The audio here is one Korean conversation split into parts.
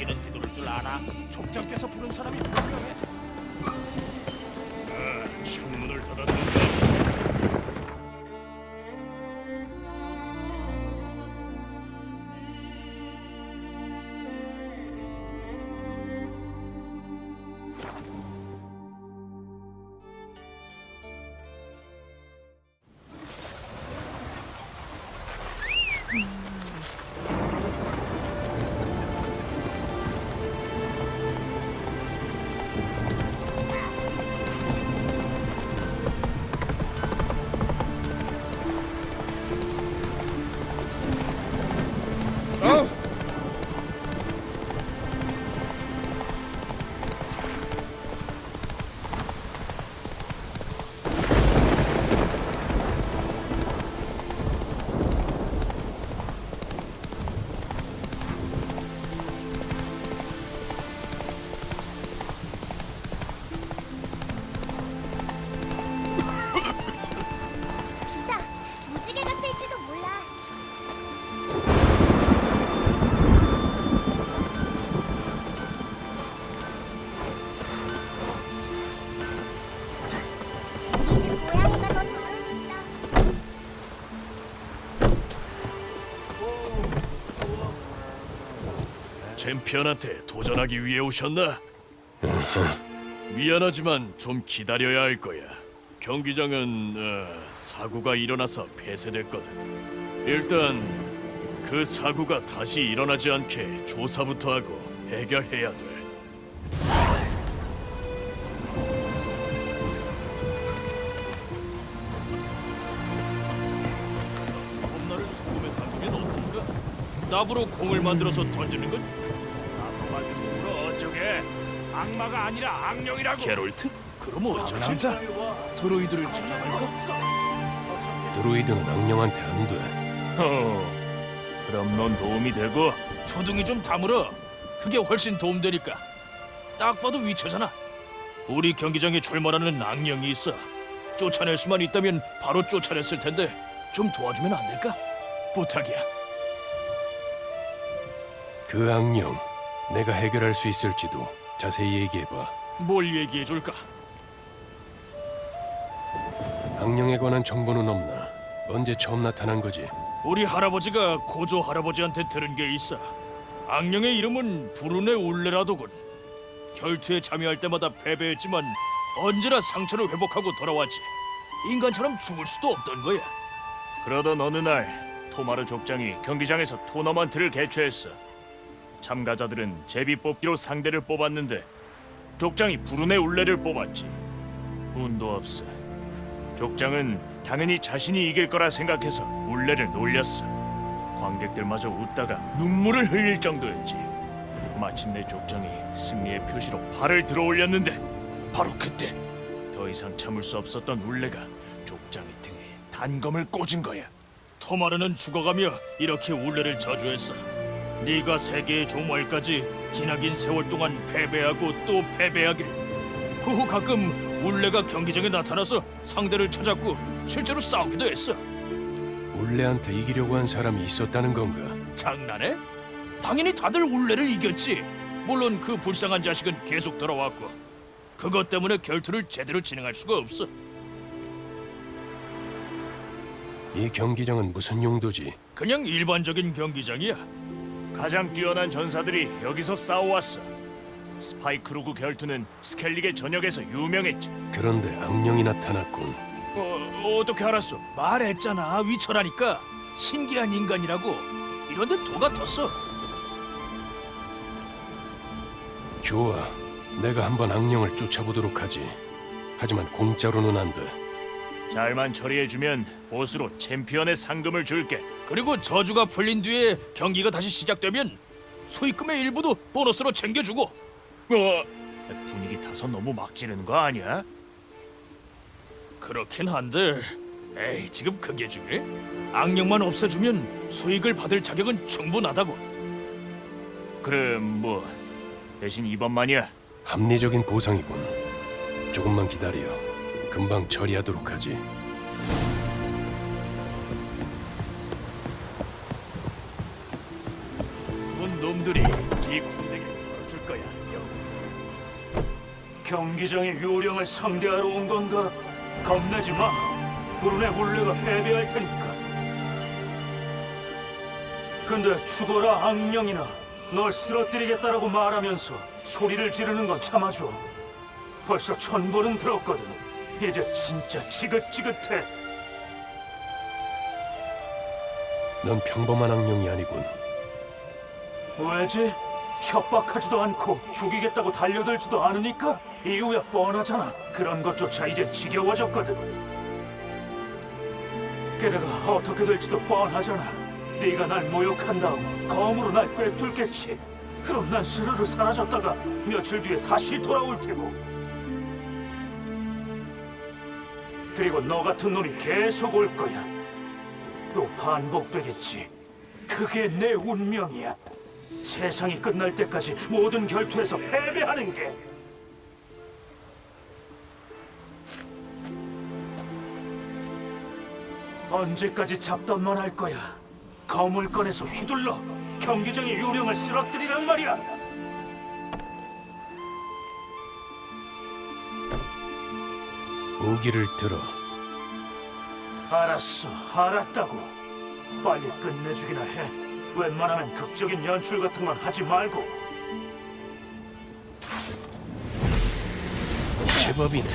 경기는 뒤돌을 줄 아나? 족장께서 부른 사람이 분명해. 아, 창문을 닫았는가? 챔피언한테 도전하기 위해 오셨나? 미안하지만 좀 기다려야 할 거야. 경기장은 어, 사고가 일어나서 폐쇄됐거든. 일단 그 사고가 다시 일어나지 않게 조사부터 하고 해결해야 돼. 홈런을 소금에 담그면 어떤가? 나무로 공을 만들어서 던지는 건? 악마가 아니라 악령이라고. 게롤트? 그럼 어쩌지? 남자? 드로이드를 찾아갈까? 드루이드는 악령한테 안 돼. 어, 그럼 넌 도움이 되고 초등이 좀 다물어. 그게 훨씬 도움되니까. 딱 봐도 위쳐잖아. 우리 경기장에 출몰하는 악령이 있어. 쫓아낼 수만 있다면 바로 쫓아냈을 텐데 좀 도와주면 안 될까? 부탁이야. 그 악령 내가 해결할 수 있을지도 자세히 얘기해봐. 뭘 얘기해 줄까? 악령에 관한 정보는 없나? 언제 처음 나타난 거지? 우리 할아버지가 고조 할아버지한테 들은 게 있어. 악령의 이름은 부르네 울레라도군. 결투에 참여할 때마다 패배했지만 언제나 상처를 회복하고 돌아왔지. 인간처럼 죽을 수도 없던 거야. 그러던 어느 날 토마르 족장이 경기장에서 토너먼트를 개최했어. 참가자들은 제비 뽑기로 상대를 뽑았는데 족장이 부르네 울레를 뽑았지. 운도 없어. 족장은 당연히 자신이 이길 거라 생각해서 울레를 놀렸어. 관객들마저 웃다가 눈물을 흘릴 정도였지. 마침내 족장이 승리의 표시로 팔을 들어 올렸는데 바로 그때 더 이상 참을 수 없었던 울레가 족장의 등에 단검을 꽂은 거야. 토마르는 죽어가며 이렇게 울레를 저주했어. 네가 세계의 종말까지 기나긴 세월 동안 패배하고 또 패배하길. 그 후 가끔 울레가 경기장에 나타나서 상대를 찾았고 실제로 싸우기도 했어. 울레한테 이기려고 한 사람이 있었다는 건가? 장난해? 당연히 다들 울레를 이겼지. 물론 그 불쌍한 자식은 계속 돌아왔고 그것 때문에 결투를 제대로 진행할 수가 없어. 이 경기장은 무슨 용도지? 그냥 일반적인 경기장이야. 가장 뛰어난 전사들이 여기서 싸워왔어. 스파이크루그 결투는 스켈릭의 전역에서 유명했지. 그런데 악령이 나타났군. 어, 어떻게 알았어? 말했잖아. 위쳐라니까. 신기한 인간이라고. 이런데 도가 텄어. 좋아. 내가 한번 악령을 쫓아보도록 하지. 하지만 공짜로는 안 돼. 잘만 처리해주면 보스로 챔피언의 상금을 줄게. 그리고 저주가 풀린 뒤에 경기가 다시 시작되면 소입금의 일부도 보너스로 챙겨주고. 어, 분위기 타서 너무 막 지르는 거 아니야? 그렇긴 한데, 에이 지금 그게 중요해? 악령만 없애주면 수익을 받을 자격은 충분하다고. 그럼 뭐 대신 이번만이야. 합리적인 보상이군. 조금만 기다려. 금방 처리하도록 하지. 그건 놈들이 네 군대에 거야. 경기장의 요령을 상대하러 온 건가? 겁내지 마. 불운의 혼례가 패배할 테니까. 근데 죽어라 악령이나 널 쓰러뜨리겠다라고 말하면서 소리를 지르는 건 참아줘. 벌써 천 번은 들었거든. 이제 진짜 지긋지긋해. 넌 평범한 악령이 아니군. 왜지? 협박하지도 않고 죽이겠다고 달려들지도 않으니까 이유야 뻔하잖아. 그런 것조차 이제 지겨워졌거든. 게다가 어떻게 될지도 뻔하잖아. 네가 날 모욕한 다음 검으로 날 꿰뚫겠지. 그럼 난 스르르 사라졌다가 며칠 뒤에 다시 돌아올 테고. 그리고 너 같은 놈이 계속 올 거야. 또 반복되겠지. 그게 내 운명이야. 세상이 끝날 때까지 모든 결투에서 패배하는 게 언제까지 잡담만 할 거야 꺼내서 휘둘러 경기장의 요령을 쓰러뜨리란 말이야 무기를 들어. 알았어 알았다고 빨리 끝내주기나 해 웬만하면 극적인 연출 같은 건 하지 말고 제법이네.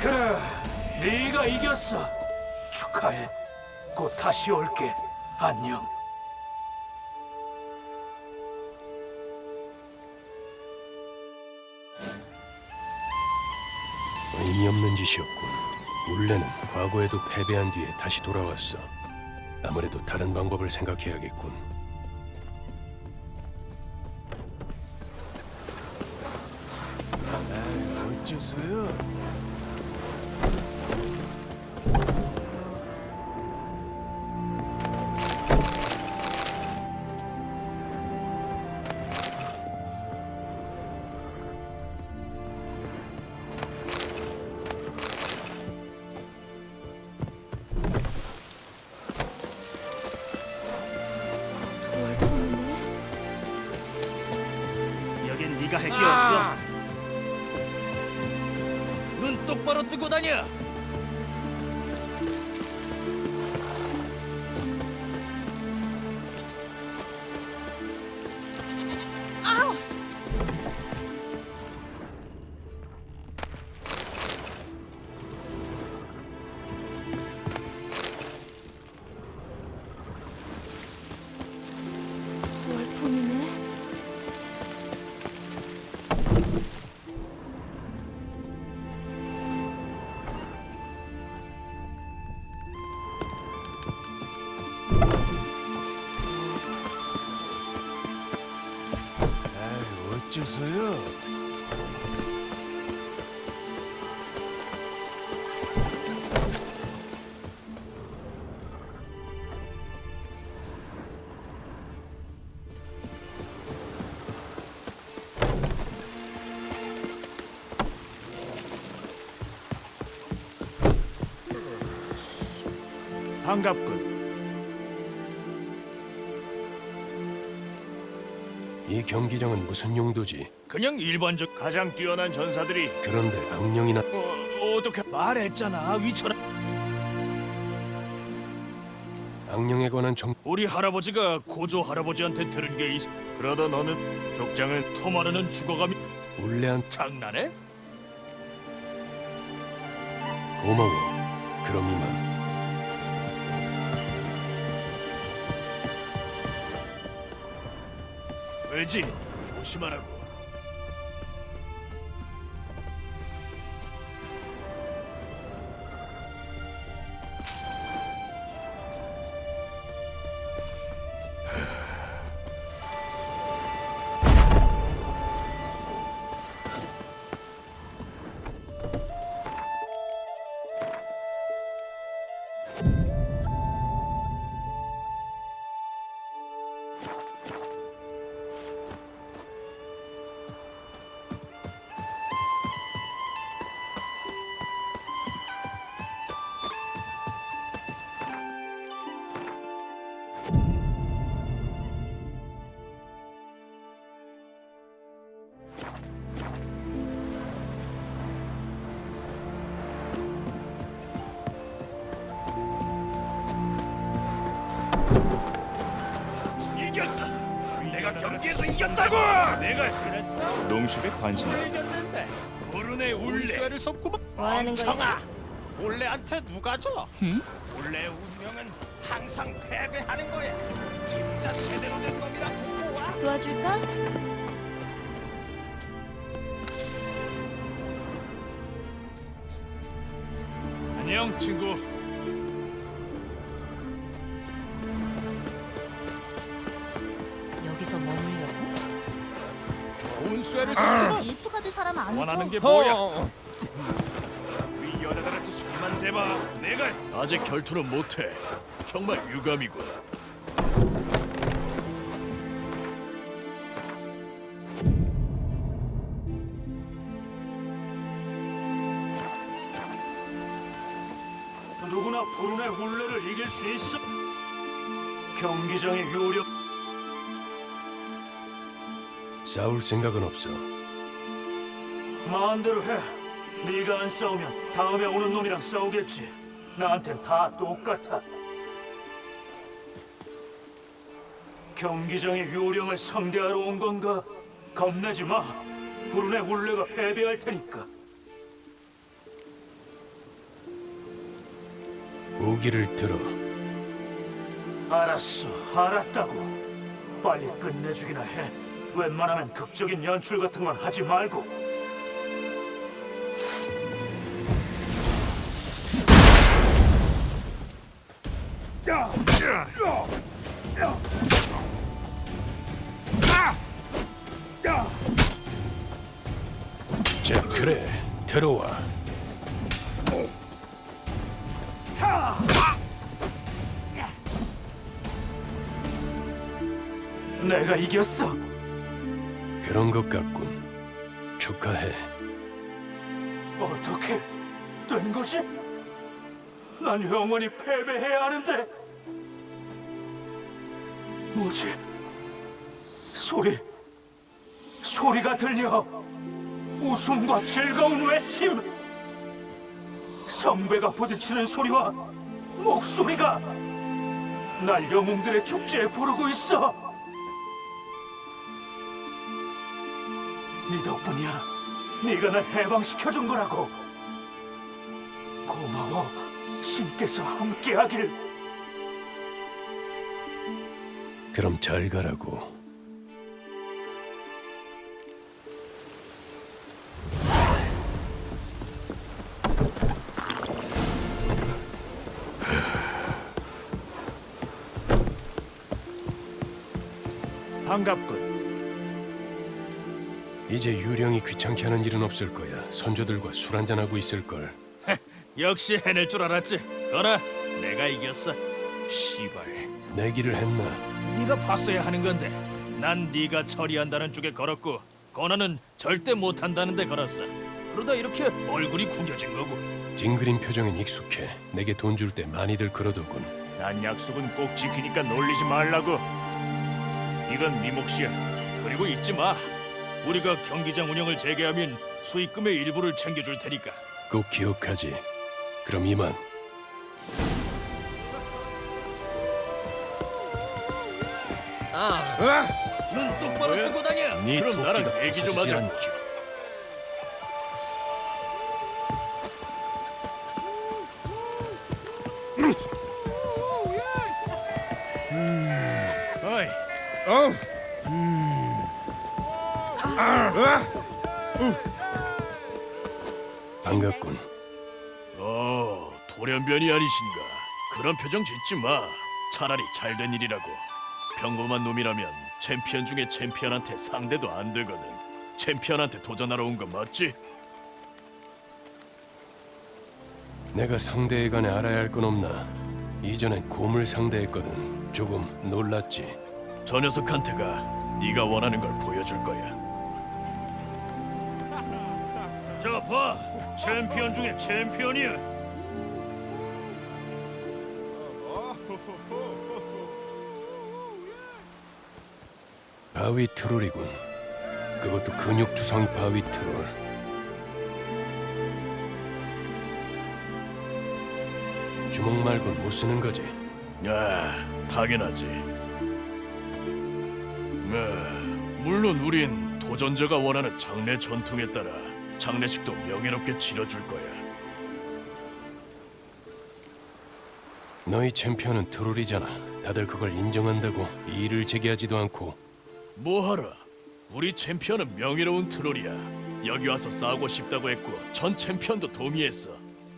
그래, 네가 이겼어. 축하해. 곧 다시 올게. 안녕. 의미 없는 짓이었군. 울레는 과거에도 패배한 뒤에 다시 돌아왔어. 아무래도 다른 방법을 생각해야겠군. 어째서요? 게 없어. 눈 똑바로 뜨고 다녀. 반갑군. 이 경기장은 무슨 용도지? 그냥 일반적. 가장 뛰어난 전사들이 그런데 악령이나 어, 어떻게 말했잖아 위쳐라. 악령에 관한 정 우리 할아버지가 고조 할아버지한테 들은 게 있어. 그러다 너는 족장을 토마르는 죽어가며 울레한 장난해? 고마워. 그럼 이만. 왜지? 조심하라고. 이겼다고! 내가 그랬어. 농식에 관심 있어. 이겼는데 불운의 울쇠를 섭구만. 원하는 거 있어? 올레한테 누가 줘? 올레 운명은 항상 패배하는 거야. 진짜 제대로 된 겁니다. 모아. 도와줄까? 안녕 친구. 쇠를 아, 줬어. 일프가 될 사람 아니죠? 원하는 게 뭐야? 이 여자들한테 손만 대봐. 내가 아직 결투는 못해. 정말 유감이군. 누구나 불운의 울레를 이길 수 있어. 경기장의 요령 싸울 생각은 없어. 마음대로 해. 네가 안 싸우면 다음에 오는 놈이랑 싸우겠지. 나한텐 다 똑같아. 경기장의 요령을 상대하러 온 건가? 겁내지 마. 불운의 울레가 패배할 테니까. 무기를 들어. 알았어, 알았다고. 빨리 끝내주기나 해. 웬만하면 극적인 연출 같은 건 하지 말고. 자, 그래. 들어와. 내가 이겼어. 그런 것 같군. 축하해. 어떻게 된 거지? 난 영원히 패배해야 하는데. 뭐지? 소리, 소리가 들려. 웃음과 즐거운 외침. 성배가 부딪히는 소리와 목소리가 날 영웅들의 축제에 부르고 있어. 네 덕분이야. 네가 날 해방시켜 준 거라고. 고마워. 신께서 함께하길. 그럼 잘 가라고. 반갑군. 이제 유령이 귀찮게 하는 일은 없을 거야. 선조들과 술 한잔하고 있을 걸. 역시 해낼 줄 알았지. 어라, 내가 이겼어. 시발. 내기를 했나? 네가 봤어야 하는 건데. 난 네가 처리한다는 쪽에 걸었고, 권한은 절대 못 한다는 데 걸었어. 그러다 이렇게 얼굴이 구겨진 거고. 징그린 표정엔 익숙해. 내게 돈 줄 때 많이들 그러더군. 난 약속은 꼭 지키니까 놀리지 말라고. 이건 네 몫이야. 그리고 잊지 마. 우리가 경기장 운영을 재개하면 수익금의 일부를 챙겨줄 테니까. 꼭 기억하지. 그럼 이만. 눈 똑바로 뜨고 다녀. 네 그럼 나랑 얘기 좀 하자. 않게. 어이, 반갑군. 어, 돌연변이 아니신가? 그런 표정 짓지 마. 차라리 잘된 일이라고. 평범한 놈이라면 챔피언 중에 챔피언한테 상대도 안 되거든. 챔피언한테 도전하러 온 거 맞지? 내가 상대해간에 알아야 할 건 없나? 이전엔 곰을 상대했거든. 조금 놀랐지. 저 녀석한테가 네가 원하는 걸 보여줄 거야. 봐. 챔피언 중에 챔피언이야. 바위 트롤이군. 그것도 근육투성이 바위 트롤. 주먹 말곤 못 쓰는 거지. 아, 당연하지. 아, 물론 우린 도전자가 원하는 장례 전통에 따라 장례식도 명예롭게 치러줄 거야. 너희 챔피언은 트롤이잖아. 다들 그걸 인정한다고 이의를 제기하지도 않고 뭐하라? 우리 챔피언은 명예로운 트롤이야. 여기 와서 싸우고 싶다고 했고 전 챔피언도 동의했어.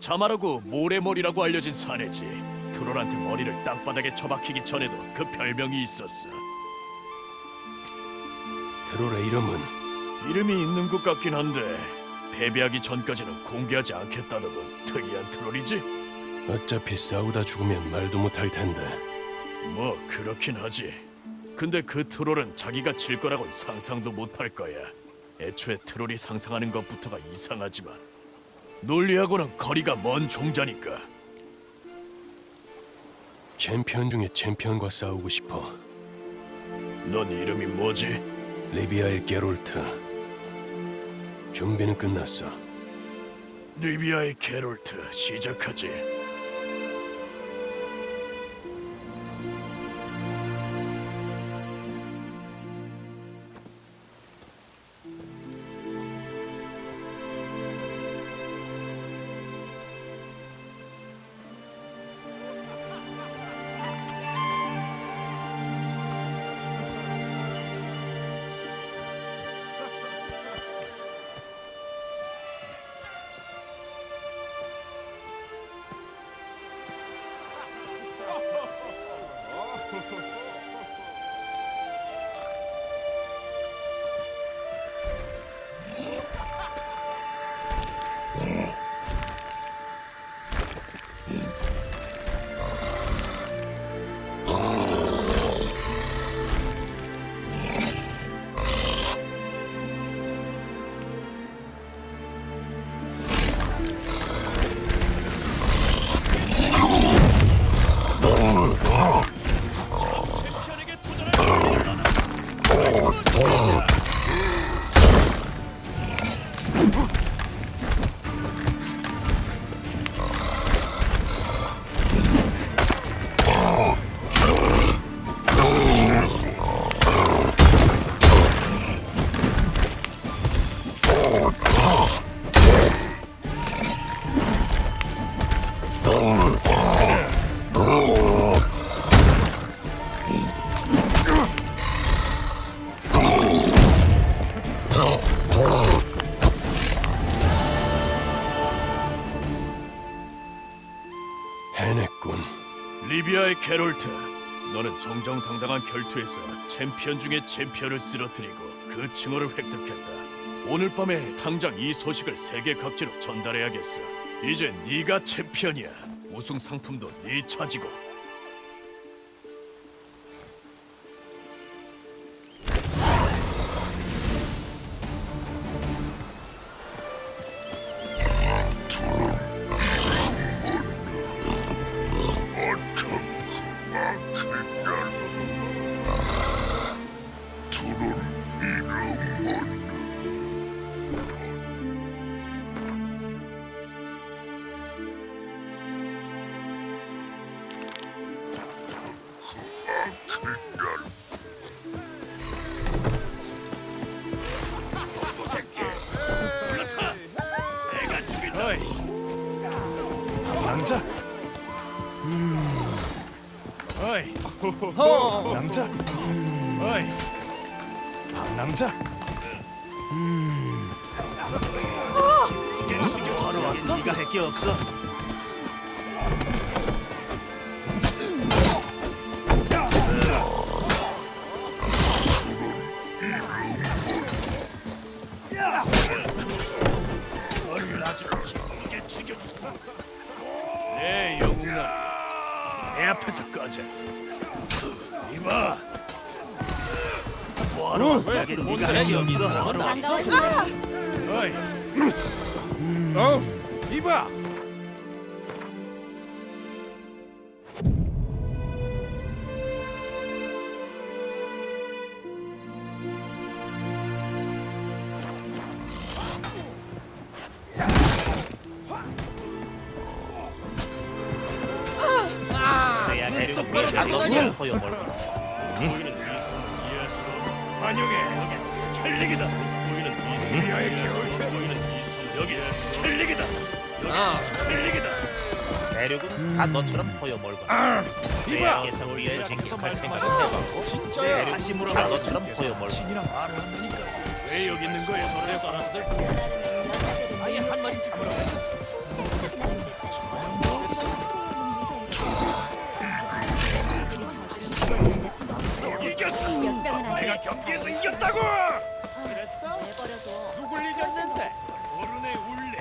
자말하고 모래머리라고 알려진 사내지. 트롤한테 머리를 땅바닥에 처박히기 전에도 그 별명이 있었어. 트롤의 이름은 이름이 있는 것 같긴 한데 패배하기 전까지는 공개하지 않겠다더군. 특이한 트롤이지? 어차피 싸우다 죽으면 말도 못할 텐데 뭐 그렇긴 하지. 근데 그 트롤은 자기가 질 거라곤 상상도 못할 거야. 애초에 트롤이 상상하는 것부터가 이상하지만 논리하고는 거리가 먼 종자니까. 챔피언 중에 챔피언과 싸우고 싶어. 넌 이름이 뭐지? 리비아의 게롤트. 준비는 끝났어. 리비아의 게롤트 시작하지. 해냈군. 리비아의 게롤트. 너는 정정당당한 결투에서 챔피언 중에 챔피언을 쓰러뜨리고 그 칭호를 획득했다. 오늘 밤에 당장 이 소식을 세계 각지로 전달해야겠어. 이제 네가 챔피언이야. 우승 상품도 네 차지고. 어이, 남자. 어이. 남자. 이게 지금 바로 왔어? 네가 할게 없어. 내 영웅아, 내 앞에서 꺼져. 뭐하러 왔어? 네가 할게 없어. 뭐하러 왔어? 어이, 어? 이봐. 내가 거야. 보이는 이성을 이해할 수 없어. 환영해. 스켈릭이다. 보이는 이성 미아의 개월태. 보이는 이 성 여기 스켈릭이다. 아, 스켈릭이다. 대륙은 다 너처럼 허여멀건 이봐. 태양에서 위에 쟁취할 생각을 해봤고 진짜야 다시 다 물어봐. 너처럼 허여멀건 신이랑 말을 한다니까. 왜 여기 있는 거야, 손에 살았을 아예 한마디 이 연병은 아직 내가 경기에서 이겼다고. 내버려둬. 누굴 이겼는데? 어른의 울레.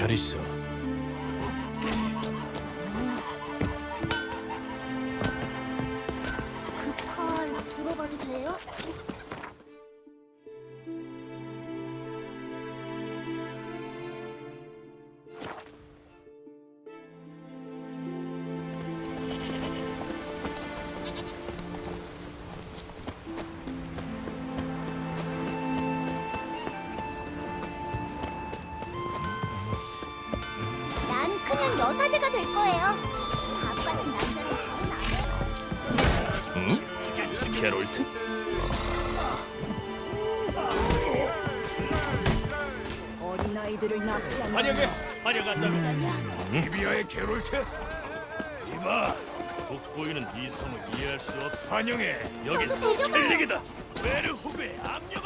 잘 있어. 아이들을 낳지 않는 환영해 환영한다 리비아의 게롤트? 이봐, 돋보이는 이성을 이해할 수 없어 환영해. 저도 데려가요. 스켈릭이다. 베르 후배 압력